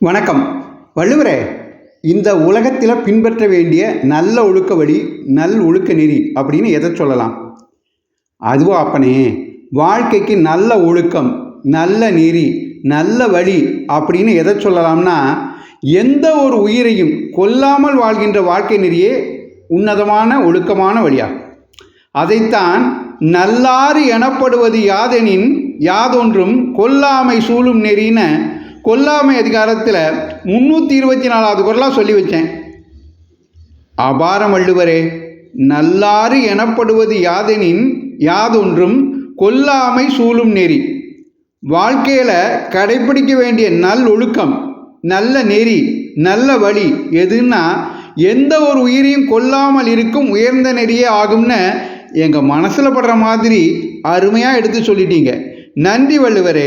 வணக்கம். வள்ளுவரே இந்த உலகத்தில் பின்பற்ற வேண்டிய நல்ல ஒழுக்க வழி நல் ஒழுக்க நெறி அப்படின்னு எதை சொல்லலாம்? அதுவா அப்பனே வாழ்க்கைக்கு நல்ல ஒழுக்கம் நல்ல நெறி நல்ல வழி அப்படின்னு எதை சொல்லலாம்னா எந்த ஒரு உயிரையும் கொல்லாமல் வாழ்கின்ற வாழ்க்கை நெறியே உன்னதமான ஒழுக்கமான வழியாகும் அதைத்தான் நல்லாறு எனப்படுவது யாதெனின் யாதொன்றும் கொல்லாமை சூழும் நெறின கொல்லாமை அதிகாரத்தில் முந்நூற்றி இருபத்தி நாலாவது குரலாக சொல்லி வச்சேன். அபாரம் வள்ளுவரே நல்லாறு எனப்படுவது யாதெனின் யாதொன்றும் கொல்லாமை சூழும் நெறி. வாழ்க்கையில் கடைப்பிடிக்க வேண்டிய நல் ஒழுக்கம் நல்ல நெறி நல்ல வழி எதுன்னா எந்த ஒரு உயிரையும் கொல்லாமல் இருக்கும் உயர்ந்த நெறியே ஆகும்னு எங்கள் மனசில் படுற மாதிரி அருமையாக எடுத்து சொல்லிட்டீங்க. நன்றி வள்ளுவரே.